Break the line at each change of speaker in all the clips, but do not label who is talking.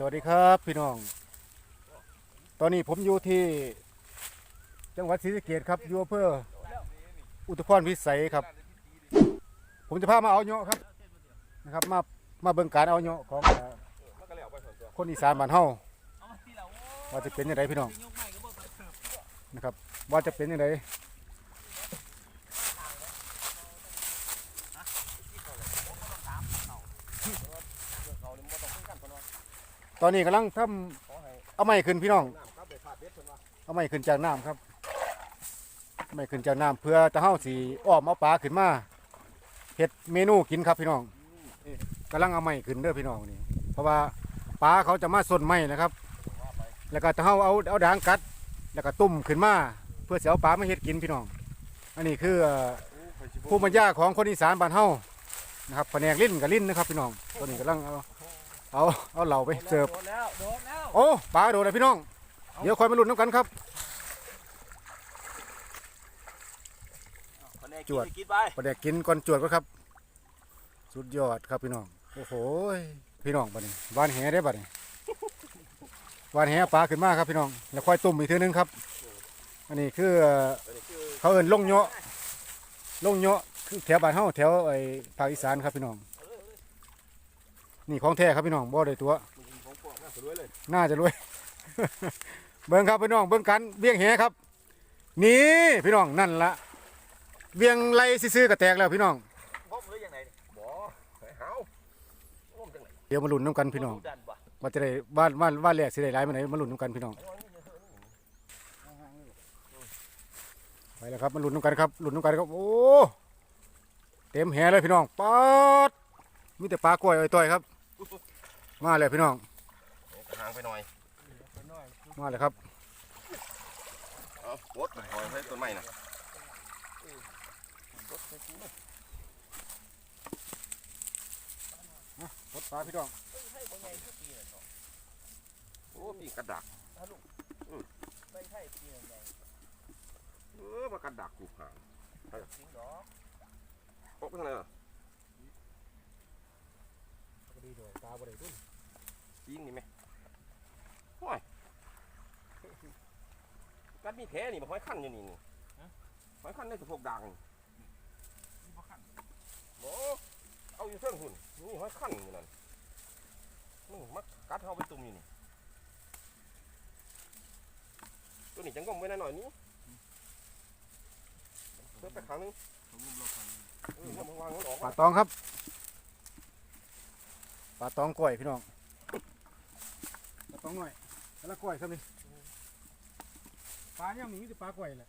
สวัสดีครับพี่น้อง ตอนนี้ผมอยู่ที่ จังหวัดศรีสะเกษครับอยู่อำเภออุทุพรพิสัยครับ ผมจะพามาเอาเนาะครับนะครับ มามาเบิ่งการเอาเนาะของคนอีสานบ้านเฮาว่าจะเป็นยังไงพี่น้องนะครับ ว่าจะเป็นยังไง ตอนนี้กำลังทำเอาไม้ขึ้นพี่น้อง เอาไม้ขึ้นจากน้ำครับไม้ขึ้นจากน้ำเพื่อจะเฮาสีอ้อมเอาปลาขึ้นมาเฮ็ดเมนูกินครับพี่น้องกำลังเอาไม้ขึ้นเด้อพี่น้องนี่เพราะว่าปลาเขาจะมาสนไม้นะครับ แล้วก็จะเฮาเอาเอาด่างกัด แล้วก็ตุ่มขึ้นมาเพื่อเสียเอาปลามาเฮ็ดกินพี่น้อง อันนี้คือเอ่อภูมิปัญญาของคนอีสานบ้านเฮานะครับแผนกลิ้นกับลิ้นนะครับพี่น้องตัวนี้กำลังเอา เอาเอาเหล่าไปเสิร์ฟ
โดนแล้วโดนแล้ว
โอ้ปลาโดดเลยพี่น้อง เดี๋ยวคอยมาลุ้นน้ำกันครับจวด
กินไป
ประเดี๋ยวกินก่อนจวดก็ครับ สุดยอดครับพี่น้อง โอ้โหยพี่น้องบัดนี้วานแหได้บัดนี้วานแหปลาขึ้นมาครับพี่น้องแล้วค่อยตุ่มอีกทีนึงครับ อันนี้คือเอ่อเขาเอิ้นลงเนาะลงเนาะคือแถวบ้านเฮาแถวไอ้ภาคอีสานครับพี่น้อง นี่ของแท้ครับพี่น้องบ่ได้ตัวน่าจะรวย เบิ่งครับพี่น้องเบิ่งกันเบี้ยงแหครับ นี่พี่น้องนั่นละเบี้ยงไรซื่อๆก็แตกแล้วพี่น้อง
พบหรือยังไงบ่ไปหาวร่วมจังไหน
เดี๋ยวมาลุ้นน้ำกันพี่น้อง
ดันบ่
ว่าจะได้บ้านบ้านบ้านแรกสิได้หลายมาไหนมาลุ้นน้ำกันพี่น้องไปแล้วครับมาลุ้นน้ำกันครับลุ้นน้ำกันครับโอ้เต็มแหเลยพี่น้องป๊อดมีแต่ปลากล้วยอ้อยต้อยครับ มาแล้วพี่น้อง
ห่างไปหน่อย
มาแล้วครับ
เอาโคตรหอยให้ต้นไม้นะ
พดปลาพี่น้อง
โอ้ปีกระดัก
ไม่ใช่ปีนใหญ่
เออมากระดักกูห่าง
จริงหรอ
โอ้ไปทางไหนอะ
ดีด้วยปลาบ่ได้ดุน
ยิงนี่ไหมห้อยกัด มีแผลนี่มาห้อยขั้นอยู่นี่นี่ห้อยขั้นในสะโพกดังโอ้เอาอยู่เส้นหุ่นนี่ห้อยขั้นอยู่นั่นนี่มักกัดเฮาไปตุ่มอยู่นี่ตัวนี้จังก้มไว้หน่อยๆนี้เพิ่มไปครั้งหนึงเออมันวางมันออก
ปลาตองครับปลาตองกล้วยพี่น้องปลาตองหน่อยแล้วกล้วยครับนี่ ปลาเนี่ยมีแต่ปลากล้วยแหละ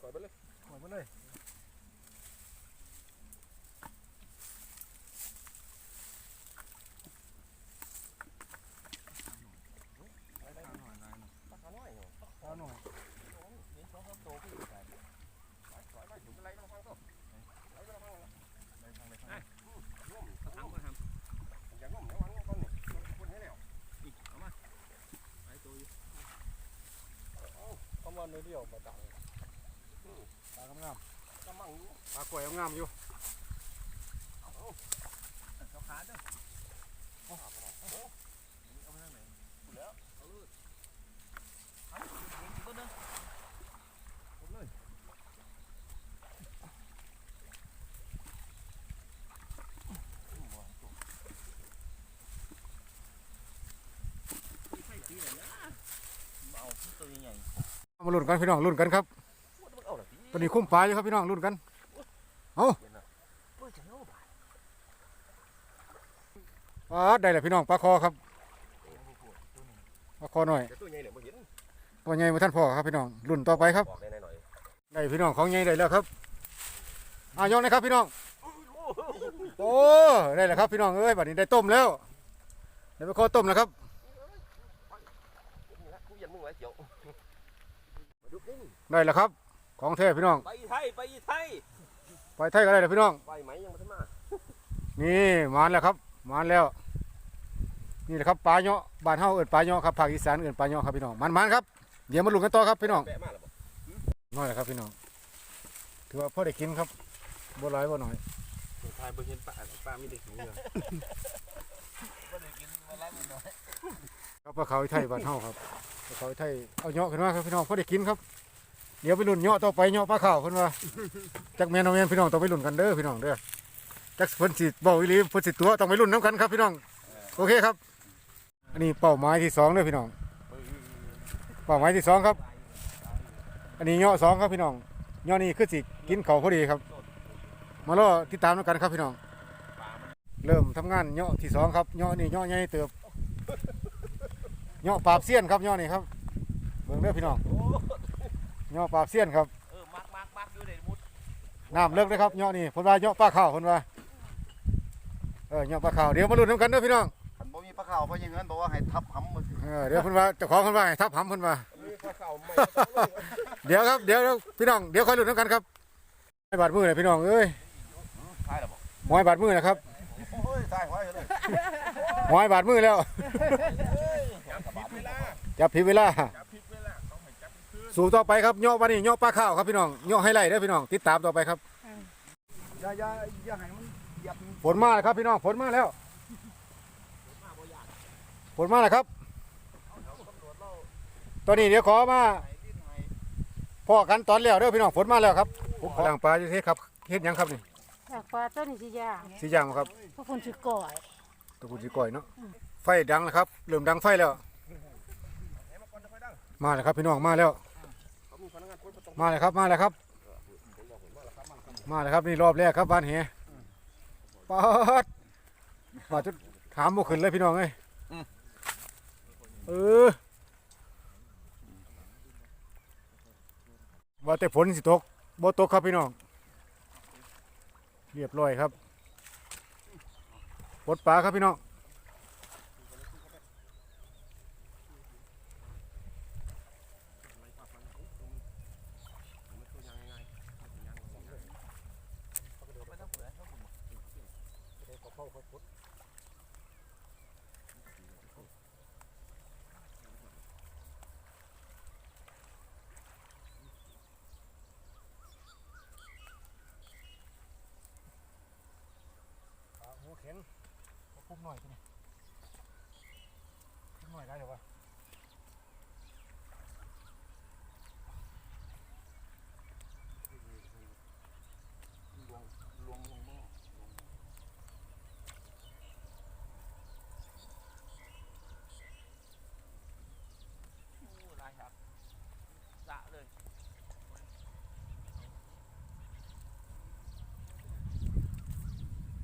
ก่อยไปเลย
ปล่อยมาเลยปลาหน่อย
เห็นสองสามตัวขึ้นไป
ประมาณ เดียวปลาตังปลางาม
กำมังอยู่
ๆปลากล้วยงามๆอยู่
เขาขาเด้อตัวใหญ่
มาลุ้นกันพี่น้องลุ้นกันครับตอนนี้คุ้มปลาอยู่ครับพี่น้องลุ้นกัน
เอา
ปลาได้แล้วพี่น้องปลาคอครับปลาคอหน่อย
ตัวใหญ่เหลือน
ตัวใหญ่มาท่านพ่อครับพี่น้องลุ้นต่อไปครับ
ได้
พี่น้องของใหญ่ได้แล้วครับอะยกนะครับพี่น้องโอ้ได้แล้วครับพี่น้องเอ้ยบัดนี้ได้ต้มแล้วได้ไปคอต้มแล้วครับ
ไว้เจียวมาดูนี่
ได้แล้วครับ ของแท้พี่น้อง
ไปไทยไปไทย
ไปไทยก็ได้แล้วพี่น้อง
ไฟไหมยังไม่ทันมา
นี่มาแล้วครับมาแล้ว นี่แหละครับปลาเนาะบ้านเฮาเอิ้นปลาเนาะครับภาคอีสานเอิ้นปลาเนาะครับพี่น้องมันมันๆครับเดี๋ยวมาลุ้นกันต่อครับพี่น้อง
แปะมาแล้วบ่
น้อยแหละครับพี่น้องถือว่าพอได้กินครับบ่หลายบ่น้อย
ทายบ่เห็นปลาปลามีแต่ขี้เหงื่อ
ก็ได้กินมาแล้วมัน
ครับปลาเขาวไทยบ้านเฮาครับปลา เขาไทยเอาเหาะขึ้นมาครับพี่น้องพอได้กินครับเดี๋ยวไปลุ้นเหาะต่อไปเหาะปลาขาวเพิ่นว่าจักแมนเอาแมนพี่น้องต้องไปลุ้นกันเด้อพี่น้องเด้อจักเพิ่นสิเว้าอีหลีเพิ่นสิตัวต้องไปลุ้นนํกันครับพี่น้องโอเคครับ อันนี้เป้าหมายที่สองเด้อพี่น้องเป้าหมายที่สองครับ อันนี้เหาะสองครับพี่น้องเหาะนี่คือสิกินเขาพอดีครับ มารอติดตามด้วยกันครับพี่น้อง เริ่มทำงานเหาะที่สองครับเหาะนี่เหาะใหญ่เติบ เหาะปราบเสี้ยนครับเหาะนี่ครับเบิ่งเด้อพี่น้องเหาะปราบเสี้ยนครับ
เออมักมักมักอยู่เด็ดมุด
น้ำเลิกเลยครับเหาะนี่เพนว่าเหาะปลาขาวเพนว่าเออเหาะปลาขาวเดี๋ยวมาลุ้นน้ำกันเด้อพี่น้อง
คันบ่มีปลาขาวเพราะอยังนั้นบอกว่าให้ทับหำมันสิ
เออเดี๋ยวเพนว่าเจ้าของเพนว่าให้ทับหำเพนว่า
มีปลาเข่าไม่
เดี๋ยวครับเดี๋ยวเดี๋ยวพี่น้องเดี๋ยวคอยลุ้นน้ำกันครับให้บาดมือเลยพี่น้องเอ้ย
ใช่หรอบอก
หมอยบาดมือนะครับ
โอ้ยตายหอยเลย
หมอยบาดมือแล้ว
จับผิด เวลา
จับผิดเวลา
จับผิดเวลาต้องให้จับคืน
สู่ต่อไปครับเหาะวันนี้เหาะปลาข้าวครับพี่น้องเหาะให้ไล่เด้อพี่น้องติดตามต่อไปครับ
อย่าอย่าอย่าให้มันเหยียบ
ฝนมาแล้วครับพี่น้องฝนมาแล้วฝนมาแล้วครับ ตอนนี้เดี๋ยวขอมาพ่อกันตอนแล้วเด้อพี่น้องฝนมาแล้วครับผมขอล้างปลาอยู่ที่ครับเฮ็ดหยังครับนี่
จากปลาต้นสิย่าง
สีย่างบ่ครับ
พวกคนสิก่อย
ตะกุนสีก่อยเนาะไฟดังแล้วครับเริ่มดังไฟแล้ว มาแล้วครับพี่น้องมาแล้ว มาแล้วครับมาแล้วครับ มาแล้วครับนี่รอบแรกครับบ้านแหปาดมาจุดถามบ่ขึ้นเลยพี่น้องเอ้ยเออว่าแต่ฝนสิตกบ่ตกครับพี่น้อง เรียบร้อยครับปดปลาครับพี่น้อง แข็งพุ่มหน่อยตัวนี้พุ่มหน่อยได้หรือวะ
ไรครับสะเลย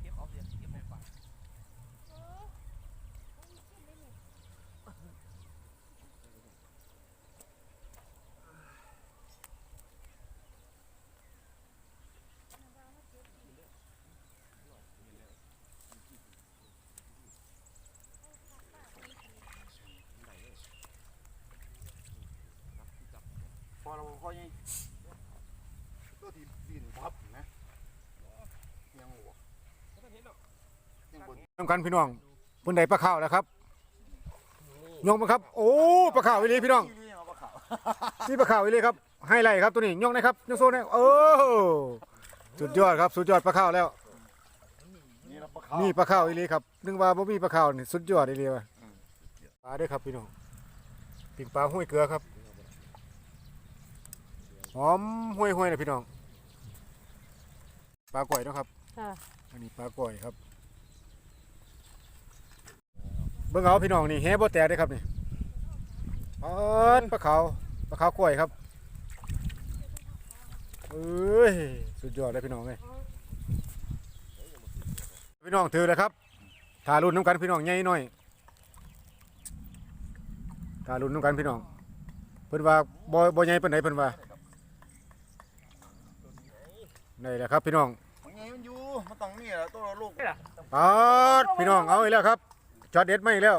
เก็บเอาเสียเก็บไม่ฝัง
พ อเราพอยังตัวที่ดินทับนะยังหัว
ไม่เห็นหรอก
ยังบน
น้ำกันพี่น้องเพิ่นได้ปลาข้าวแล้วครับยกมาครับ โอ้ปลาข้าวอีหลีพี่น้อง
นี่เอาปลาขาว
นี่ปลาข้าวอีหลีครับให้ไล่ครับตัวนี้ยกนะครับยกโซ่เนี่ยเออสุดยอดครับ สุดยอดปลาข้าวแล้ว
นี่เราปลาขาว
นี่ปลาข้าวอีหลีครับนึกว่าบ่มีปลาข้าวนี่สุดยอดอีหลีว่ะปลาเด้วยครับพี่น้องปิ่งปลาห้วยเกลือครับ หอมห้วยห้วยเลยพี่น้องปลาก่อยเนาะครับ
ค่ะ
อันนี้ปลาก่อยครับ เบิ่งเอาพี่น้องนี่แฮบ่แตกเด้อครับนี่ปาดปลาขาวปลาขาวกล้วยครับเอ้ยสุดยอดเลยพี่น้องเอ้ยพี่น้องถือเลยครับทารุ่นน้ำกันพี่น้องใหญ่หน่อยทารุ่นน้ำกันพี่น้องเพิ่นว่าบ่บ่ใหญ่ปานใดเพิ่นว่า นี่แหละครับพี่น้อง
มันยังมันอยู่มันต้องนี่แหละตัวลูก
ปาดพี่น้องเอาอีกแล้วครับช็อตเด็ดไม่อีกแล้ว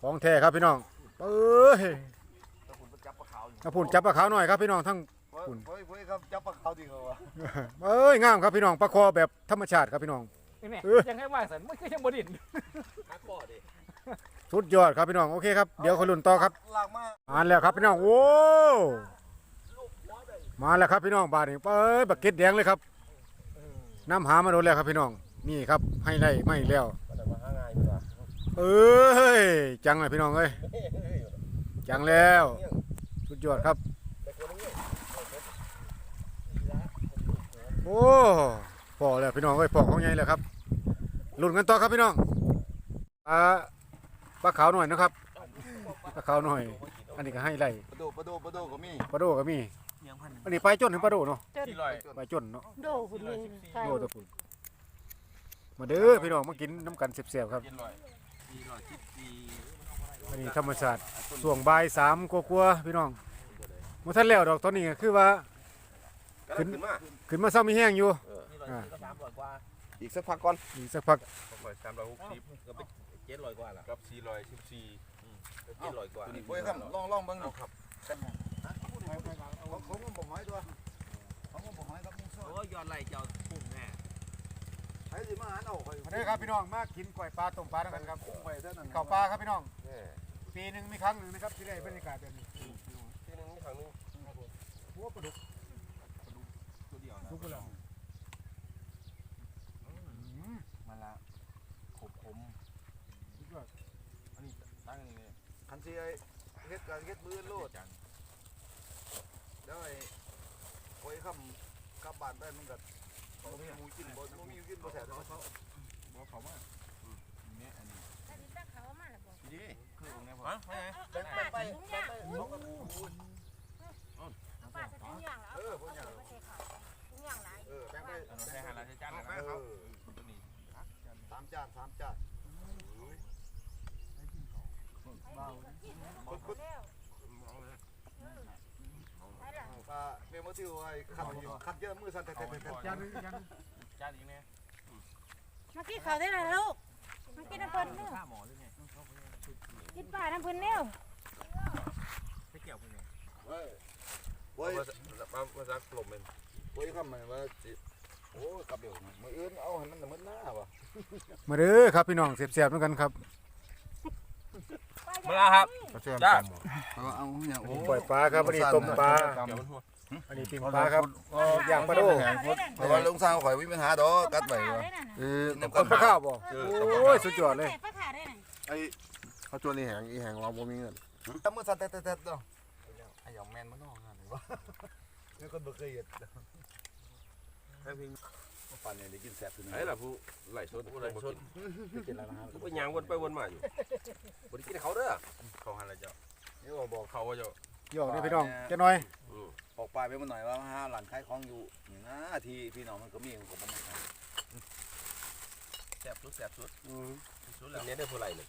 ของแท้ครับพี่น้องเอ้ย
ถ้าคุณไปจับปลาขาวอยู่
ถ้าพูนจับปลาขาวหน่อยครับพี่น้องทั้ง
เฮ้ย
คุณ
เฮ้ยเฮ้ยครับจับปลาขาวดีกว่า
เอ้ยงามครับพี่น้องปลาคอแบบธรรมชาติครับพี่น้อง
นี่
เออ
ยังให้ว่าสันมันก็ยังบดิน
หักบ่อดิ
สุดยอดครับพี่น้องโอเคครับเดี๋ยวคนลุ่นต่อครับ
ลากมา
อ่านแล้วครับพี่น้องโอ้ มาแล้วครับพี่น้องบาดนี้เอ้ยบักเก็ตแดงเลยครับน้ำหามาโดนแล้วครับพี่น้องนี่ครับให้ไล่ไม่แล้ว
มันจะมาหาง่ายดีกว่า
เอ้ยจังเลยพี่น้องเอ้ยจังแล้วสุดยอดครับ โอ้พอแล้วพี่น้องเอ้ยพอของใหญ่แล้วครับลุ้นกันต่อครับพี่น้องปลาปลาขาวหน่อยนะครับปลาขาวหน่อย อันนี้ก็ให้ไล่
ประโดประโดประโดก็มี
ปลาโดก็มี อันนี้ปลาจนถึงปลาโดเนาะ
จน
สี่ร้อย
ปลาจนเนาะ
โดคุณเลยใช่
โดตะพุ่นมาเด้อพี่น้องมากินน้ำกันเสียบๆครับ
เจ็ดร้อยสี่ร้อยสิบสี่
อันนี้ธรรมศาสตร์ส่วงบ่ายสามกลัวาๆพี่น้องมาท่านแล้วดอกตอนนี้ก็คือว่า
ขึ้น ขึ้นมา
ขึ้นมาเศร้ามีแห้งอยู่อ่า
อีกสักพักก่อน
อีกสักพัก
ร้อยสามร้อยหกสิบก็ไปเจ็ดร้อยกว่าละกับสี่ร้อยสิบสี่ เจ็ดร้อยกว่า
ตัวนี้โอ้ยครับลองลองเบิ่งดูครับของของ ผมบอกหอยตัวของผมบอกหอยครับมุ้งซ้อน
โอ้ยยอดไหลเจ้าพุ่งแน่
ใช้สิมาหาเอาไป
มาเด้อครับพี่น้องมากินก๋วยปลาต้มปลาด้วยกันครับ
ไปเท่านั้น
ข้าวปลาครับพี่น้อง
แน่
ปีหนึ่งมีครั้งหนึ่งนะครับที่ได้บรรยากาศแบบนี้
ที่หนึ่งทางหนึง
หัวปลาดุก
ตัวเดียวนะ
ทุกคนละ
มาละขบขม
สุดยอด
อันนี้ตั้งอันนี้เลย
คันสิไอ้เฮ็ดกับเฮ็ดมือโลด
จัง
แล้วไอ้โอ้ยคำกลับบ้านได้มันก็บ่มีหมูกินบ่บ่มีกินบ่แซ่บเขาเขา
บอกเขาว่าเนี่ยอันนี้
อันนี้ตั้งเขามาแล้วบ่
ดีคือตรงนี้พอไปไหน
ไปไปไปไปเขาก็
เอาป้าจะถุงยางแล้ว
เออพวกอย่าง
ไม่ใช่เขาถุงยางหลาย
เออแบ่งไป
อันนั้นใช้หันละใช้จานละ
เอ
นะ
อ
ตัวนี้
สามจานสามจาน
บ อกแล้วไปละ
ปลาเมมโมทิวไอ้ขัดขัดเยอะมือสั่นแทะแทะแทะ
จานหนึงจานหนึง
จานอีกเนี่ย
มากินข้าได้แล้วลูกเมากินน้ำเพิ่นเนี่ยกินปลาน้ำเพิ่นเนี่ย
ใช้เกี่ยวไปไง
เฮ้ยโอ้ย
มามาสักลมเป็น
โอ้ยคำมันว่าสิโอ้กลับเดี๋ยวมืออื่นเอาให้มันน่มันหน้าว่ะ
มาเด้อครับพี่น้องเสียบๆด้วยกันครับ
มาครับจ้า
เอาเอาอย่างโอ้
ก๋วยปลาครับอันนี้ต้มปลา
เดี๋ยวมันหัว
อันนี้ปิ้งปลาครับย่างปลาโด
เพราะว่าลุงสร้างข่อยมีปัญหาดอกกัดไว้
ข้าว
ว่ะ
ได้น่ะ
เออ
ต้มปลาข้าวบ่โอ้ยสุดยอดเลย
ปลาขาได้น่ะ
ไอ้เขาชวนนี่แหงอีแหงว่าบ่มีเงินตำมือสั่นแทะแทะแทะเนาะไอ้หยองแมนมันนอกงานนี่วะนี่คนบ่เคยเห็น
ให้พิง
ปานนี้ได้กินแซ่บขึ้น
ไอ้ล่ะผู้ไหลชนผู้ไหลชน
กินแล้วนะฮะ
ผู้ไปยางวนไปวนมาอยู่บริกินเขาเด้อเขาหันอะไรเจ้า
นี่ว่าบอก
เขาว่าเจ้า
หยอกนี่พี่น้องจะน้อย
ออกปลายไปมันหน่อยว่าหาหลานขายของอยู่นี่นะที่พี่น้องมันก็มีมันก็บ่มาขาย
แสบสุดแสบสุดสุดแล้วเนี่ยได้ผู้ไหลเลย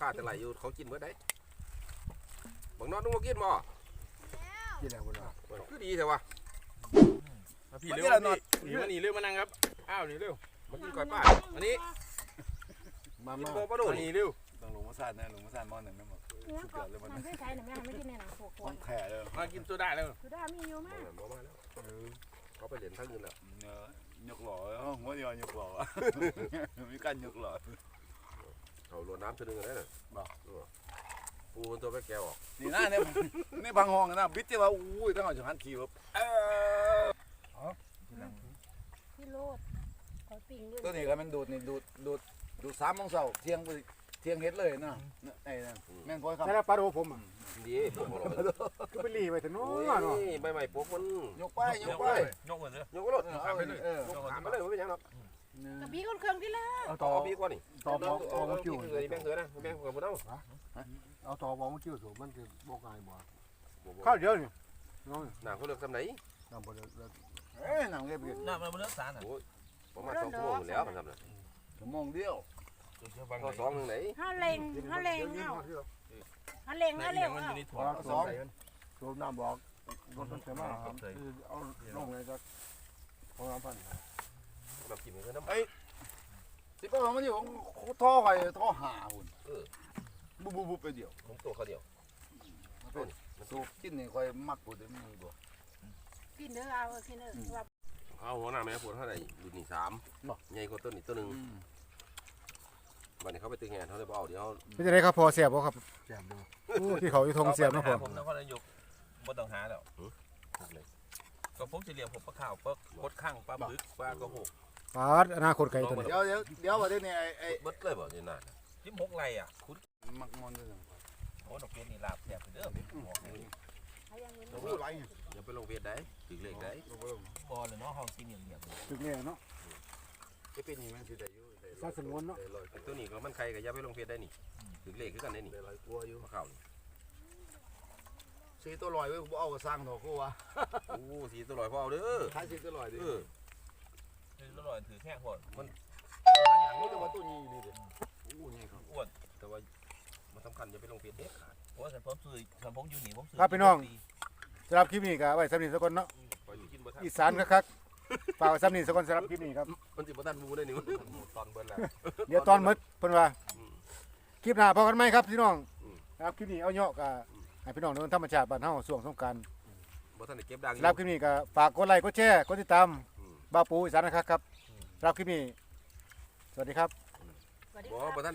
ข้าจะไหลอยู่เขากินเมื่อใดบางนอนต้องมากินบ่
กินแล้วคนละ
คือดีใช่ปะ
พี่เร็วนี่
นี่มานี่เร็วมานั่งครับ อ้าวนี่เร็วมากินก่อยป้าอันนี้
มา
กิน
มา
โบปลาโดนี่เร็ว
ต้องลงมาซ่านนะลงมาซ่านมอหนึ่งนะมัน
เนี่ยเขามันไม่ใช่น่ะแม่ไม่กินในหนังโขก
ต้องแข่เลย
มากินตัวได้แล้ว
คือได้มีอยู่มาก
บ่มาแล้วเขาไปเล่นทั้งอื่นแล้ว
เนื้อยกหล่อหัวเดียวยกหล่อมีการยกหล่อ
เขาลวนน้ำตัวนึงอะไรน่ะปูมันตัวไปแก้วออก
นี่นะเนี่ยนี่บางห้องนะบิดที่ว่าอุ้ยต้องเอาจากหันขี่แบบเออ
พี่ โลดขอปิ่งด้วย
ตัวนี้ก็มันดูดนี่ดูดดูดดูดสามโมงเช้าเที่ยงไปเที่ยงเฮ็ดเลยนะไอ้นั่นแม่งพอยครับ
ใช่แล้วปลาโดผมอะ
ดีปวด
ก็ไปรีไปถึงโน้
โอ้
นเนาะ
ยใบใหม่ปวดมัน
ยกไปยกไป
ยกเลยยกรถ
เอาไปเออ
ถามไปเลยไม่เป็นยังหรอก
กับพี่คนเครื่องที่ละ
ต่อพี่กว่านี่
ต่อบอก
ต่อมาคิวเลยแบงค์เสือนะแบงค์กับมันเอา
เอาต่อบอกมันคิ้วสูงมันคือโบกายบ่
ข้าวเดียวนี่น้อง
หนังเขาเลือกทำไหน
นำบ่ได้แล้ว
เอ้ยหนังเก็บกิน
น้ำมันเลือกสารประมาณสองชั่วโมงแล้วมันทำนะ
ชั่วโมงเดียว
ก็สองหนึ่งไหน
เฮาเล็งเฮาเล็งเฮาเฮาเล็งเฮาเล็งเอา
พอสองสูบน้ำบอกรถมันเสียมากครับคือเอาลงเลยจะของน้ำพัน
น้ำกินมันคือน้ำ
สิบประมาณมันอยู่ของท่อไฟท่อหาหุ่นบุบบุบบุบไปเดียว
ผมตัวเขาเดียว
สูบกินนี่ค่อยมักกูเดี๋ยวมีบ่
กิ นเด้อเอากินเด้อว่า
เอาหัวหน้าแม่ปวดเท่าไหร่อยู่นี่สามใหญ่กว่าต้นอีกต้นหนึ่งวันนี้เขาไปตึงแงนเขาเลยบอกเดี๋ยว
เป็นจะได้ครับพอเสียบบ่ครับ
แจ่มดู
โอ้ที่เขาอยู่ทงเสียบเนาะผม
ผมนครนายกบ่ต้องหาแล้วก็ผมสิเลี้ยงผมปลาข้าวปลากดข้างปลาบึกปลากระโหก
ปลาอนาคตไกลตัวนี้
เดี๋ยวเดี๋ยวเดี๋ยววันนี้ไอ้ไอ้
เบิดเลยบ่เนี่ยน่ะ
จิ้มหกไรอะ
มักมอนด้วย
โอ้ดอกเป็ดนี่ลาบแซ่บเด้อเป็นบอกเลย
ตัวอะไร
อย่าไปลงเวียดได้ถึงเลขได้
บ่เลยเนาะเฮากินอย่างเดียว
ถึงเนี่ยเนาะ
จะเป็นยังไงสิได้อยู่ได้
ซาสงวนเนาะ
ได้ลอย
ตัวนี้ก็มันใครก็อย่าไปลงเวียดได้นี่ถึงเลขคือกันได้นี่
ได้ลอยกลัวอยู่
มาเข้านี่
สีตัวลอยไว้บ่เอาก็สร้างเถอะกูวะ
โอ้สีตัวลอยพ่อเอาเด้อ
ท้ายสีตัวลอยดิ
เออ
คืออร่อยถือแค่พอดมัน
นี่ก็ว่าตัวนี้นี่ดิโอ้ยครับ
อ้วน
แต่ว่ามันสำคัญอย่าไปลงเวียดเด็ดขาด
โอ้สันผมซื้อสันผมอยู่นี่ผมซื้อ
ครับพี่น้อง สำหรับคลิปนี้ก็ไว้สำนีสักคนเนาะ
ปล่อยสิกินบ่ทัน
อีสานคักๆฝากไว้สำนีสักคนสำหรับคลิปนี้ครับ
มันสิบ่ทันหมูได้นี่มันตอนเบิ่นแล้ว
เดี๋ยวตอนหมดเพิ่นว่า
อืม
คลิปหน้าพบกันไหมครับพี่น้อง
อืม
ครับคลิปนี้เอาเนาะก็ให้พี่น้องเดินธรรมชาติบ้านเฮาช่วงสงกรานต์
บ่ทันได้เก็บดังอ
สำ
ยู่
หรับคลิปนี้ก็ฝากกดไลค์กดแชร์กดติดตาม
อืม
บาวปูอีสานนะครับครับสำหรับคลิปนี้สวัสดีครับ
สวัสดี
บ่
ค่ะ
บ่ทันได้